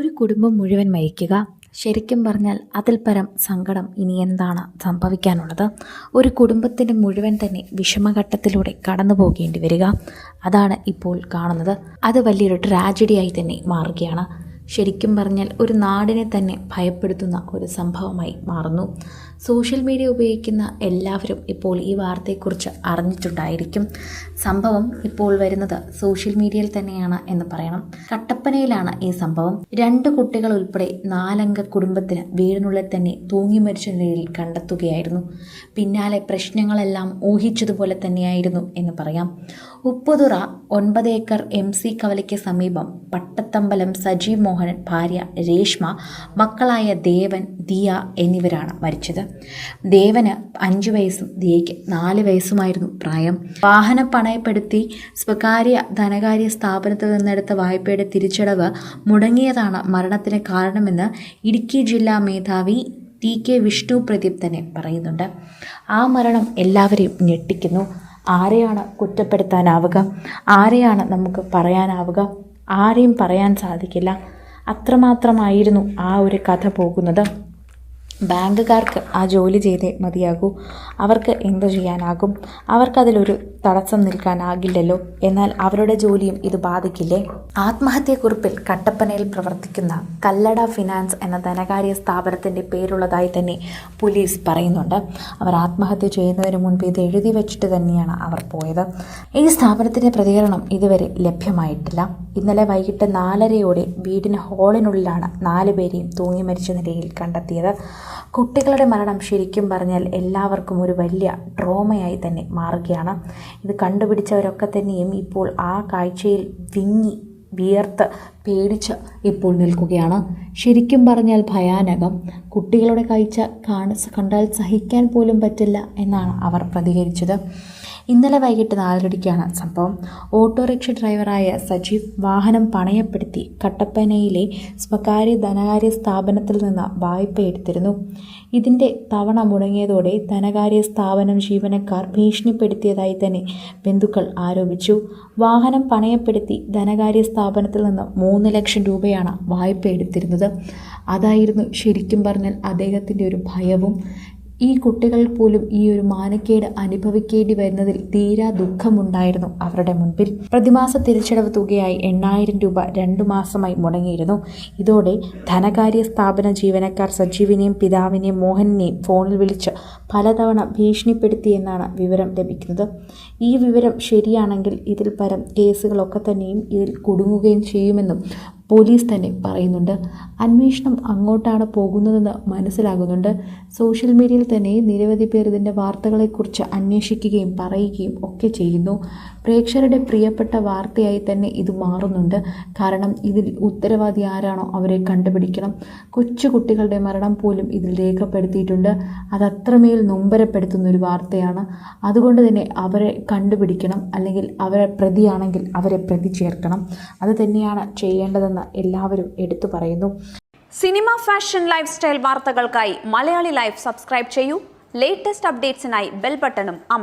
ഒരു കുടുംബം മുഴുവൻ മരിക്കുക ശരിക്കും പറഞ്ഞാൽ അതിൽ പരം സങ്കടം ഇനി എന്താണ് സംഭവിക്കാനുള്ളത്? ഒരു കുടുംബത്തിന്റെ മുഴുവൻ തന്നെ വിഷമഘട്ടത്തിലൂടെ കടന്നു പോകേണ്ടി വരിക. അതാണ് ഇപ്പോൾ കാണുന്നത്. അത് വലിയൊരു ട്രാജഡിയായി തന്നെ മാറുകയാണ്. ശരിക്കും പറഞ്ഞാൽ ഒരു നാടിനെ തന്നെ ഭയപ്പെടുത്തുന്ന ഒരു സംഭവമായി മാറുന്നു. സോഷ്യൽ മീഡിയ ഉപയോഗിക്കുന്ന എല്ലാവരും ഇപ്പോൾ ഈ വാർത്തയെക്കുറിച്ച് അറിഞ്ഞിട്ടുണ്ടായിരിക്കും. സംഭവം ഇപ്പോൾ വരുന്നത് സോഷ്യൽ മീഡിയയിൽ തന്നെയാണ് എന്ന് പറയണം. കട്ടപ്പനയിലാണ് ഈ സംഭവം. രണ്ട് കുട്ടികൾ ഉൾപ്പെടെ നാലംഗ കുടുംബത്തിന് വീടിനുള്ളിൽ തന്നെ തൂങ്ങി മരിച്ച നിലയിൽ കണ്ടെത്തുകയായിരുന്നു. പിന്നാലെ പ്രശ്നങ്ങളെല്ലാം ഊഹിച്ചതുപോലെ തന്നെയായിരുന്നു എന്ന് പറയാം. ഉപ്പുതുറ ഒൻപത് ഏക്കർ എം സി കവലയ്ക്ക് സമീപം പട്ടത്തമ്പലം സജീവ് മോഹൻ ഭാര്യ രേഷ്മ മക്കളായ ദേവൻ ദിയ എന്നിവരാണ് മരിച്ചത്. ദേവന് അഞ്ചു വയസ്സും ദിയയ്ക്ക് നാല് വയസ്സുമായിരുന്നു പ്രായം. വാഹനം പണയപ്പെടുത്തി സ്വകാര്യ ധനകാര്യ സ്ഥാപനത്തിൽ നിന്നെടുത്ത വായ്പയുടെ തിരിച്ചടവ് മുടങ്ങിയതാണ് മരണത്തിന് കാരണമെന്ന് ഇടുക്കി ജില്ലാ മേധാവി ടി കെ വിഷ്ണു പ്രദീപ് തന്നെ പറയുന്നുണ്ട്. ആ മരണം എല്ലാവരെയും ഞെട്ടിക്കുന്നു. ആരെയാണ് കുറ്റപ്പെടുത്താനാവുക? ആരെയാണ് നമുക്ക് പറയാനാവുക? ആരെയും പറയാൻ സാധിക്കില്ല. അത്രമാത്രമായിരുന്നു ആ ഒരു കഥ പോകുന്നത്. ബാങ്കുകാർക്ക് ആ ജോലി ചെയ്തേ മതിയാകൂ. അവർക്ക് എന്തു ചെയ്യാനാകും? അവർക്കതിലൊരു തടസ്സം നിൽക്കാനാകില്ലല്ലോ. എന്നാൽ അവരുടെ ജോലിയും ഇത് ബാധിക്കില്ലേ? ആത്മഹത്യക്കുറിപ്പിൽ കട്ടപ്പനയിൽ പ്രവർത്തിക്കുന്ന കല്ലട ഫിനാൻസ് എന്ന ധനകാര്യ സ്ഥാപനത്തിന്റെ പേരുള്ളതായി തന്നെ പോലീസ് പറയുന്നുണ്ട്. അവർ ആത്മഹത്യ ചെയ്യുന്നതിന് മുൻപ് ഇത് എഴുതി വെച്ചിട്ട് തന്നെയാണ് അവർ പോയത്. ഈ സ്ഥാപനത്തിന്റെ പ്രതികരണം ഇതുവരെ ലഭ്യമായിട്ടില്ല. ഇന്നലെ വൈകിട്ട് നാലരയോടെ വീടിന് ഹാളിനുള്ളിലാണ് നാലുപേരെയും തൂങ്ങി മരിച്ച നിലയിൽ കണ്ടെത്തിയത്. കുട്ടികളുടെ മരണം ശരിക്കും പറഞ്ഞാൽ എല്ലാവർക്കും ഒരു വലിയ ട്രോമയായി തന്നെ മാറുകയാണ്. ഇത് കണ്ടുപിടിച്ചവരൊക്കെ തന്നെയും ഇപ്പോൾ ആ കാഴ്ചയിൽ വിങ്ങി വിയർത്ത് പേടിച്ച് ഇപ്പോൾ നിൽക്കുകയാണ്. ശരിക്കും പറഞ്ഞാൽ ഭയാനകം. കുട്ടികളുടെ കാഴ്ച കാണ കണ്ടാൽ സഹിക്കാൻ പോലും പറ്റില്ല എന്നാണ് അവർ പ്രതികരിച്ചത്. ഇന്നലെ വൈകിട്ട് നാലരടിക്കാണ് സംഭവം. ഓട്ടോറിക്ഷ ഡ്രൈവറായ സജീവ് വാഹനം പണയപ്പെടുത്തി കട്ടപ്പനയിലെ സ്വകാര്യ ധനകാര്യ സ്ഥാപനത്തിൽ നിന്ന് വായ്പ എടുത്തിരുന്നു. ഇതിന്റെ തവണ മുടങ്ങിയതോടെ ധനകാര്യ സ്ഥാപനം ജീവനക്കാർ ഭീഷണിപ്പെടുത്തിയതായി തന്നെ ബന്ധുക്കൾ ആരോപിച്ചു. വാഹനം പണയപ്പെടുത്തി ധനകാര്യ സ്ഥാപനത്തിൽ നിന്ന് മൂന്ന് ലക്ഷം രൂപയാണ് വായ്പ എടുത്തിരുന്നത്. അതായിരുന്നു ശരിക്കും പറഞ്ഞാൽ അദ്ദേഹത്തിന്റെ ഒരു ഭയവും ഈ കുട്ടികൾ പോലും ഈ ഒരു മാനക്കേട് അനുഭവിക്കേണ്ടി വരുന്നതിൽ തീരാ ദുഃഖമുണ്ടായിരുന്നു അവരുടെ മുൻപിൽ. പ്രതിമാസ തിരിച്ചടവ് തുകയായി എണ്ണായിരം രൂപ രണ്ടു മാസമായി മുടങ്ങിയിരുന്നു. ഇതോടെ ധനകാര്യ സ്ഥാപന ജീവനക്കാർ സജീവിനെയും പിതാവിനെയും മോഹനെയും ഫോണിൽ വിളിച്ച് പലതവണ ഭീഷണിപ്പെടുത്തിയെന്നാണ് വിവരം ലഭിക്കുന്നത്. ഈ വിവരം ശരിയാണെങ്കിൽ ഇതിൽ പരം കേസുകളൊക്കെ തന്നെയും ഇതിൽ കുടുങ്ങുകയും ചെയ്യുമെന്നും പോലീസ് തന്നെ പറയുന്നുണ്ട്. അന്വേഷണം അങ്ങോട്ടാണ് പോകുന്നതെന്ന് മനസ്സിലാകുന്നുണ്ട്. സോഷ്യൽ മീഡിയയിൽ തന്നെ നിരവധി പേർ ഇതിന്റെ വാർത്തകളെക്കുറിച്ച് അന്വേഷിക്കുകയും പറയുകയും ഒക്കെ ചെയ്യുന്നു. പ്രേക്ഷകരുടെ പ്രിയപ്പെട്ട വാർത്തയായി തന്നെ ഇത് മാറുന്നുണ്ട്. കാരണം ഇതിൽ ഉത്തരവാദി ആരാണോ അവരെ കണ്ടുപിടിക്കണം. കൊച്ചുകുട്ടികളുടെ മരണം പോലും ഇതിൽ രേഖപ്പെടുത്തിയിട്ടുണ്ട്. അതത്രമേൽ നൊമ്പരപ്പെടുത്തുന്ന ഒരു വാർത്തയാണ്. അതുകൊണ്ട് തന്നെ അവരെ കണ്ടുപിടിക്കണം. അല്ലെങ്കിൽ അവരെ പ്രതിയാണെങ്കിൽ അവരെ പ്രതി ചേർക്കണം. അത് തന്നെയാണ് ചെയ്യേണ്ടതെന്ന് എല്ലാവരും എടുത്തു പറയുന്നു. സിനിമ ഫാഷൻ ലൈഫ് സ്റ്റൈൽ വാർത്തകൾക്കായി മലയാളി ലൈഫ് സബ്സ്ക്രൈബ് ചെയ്യൂ. ലേറ്റസ്റ്റ് അപ്ഡേറ്റ്സിനായി ബെൽ ബട്ടണും അമർ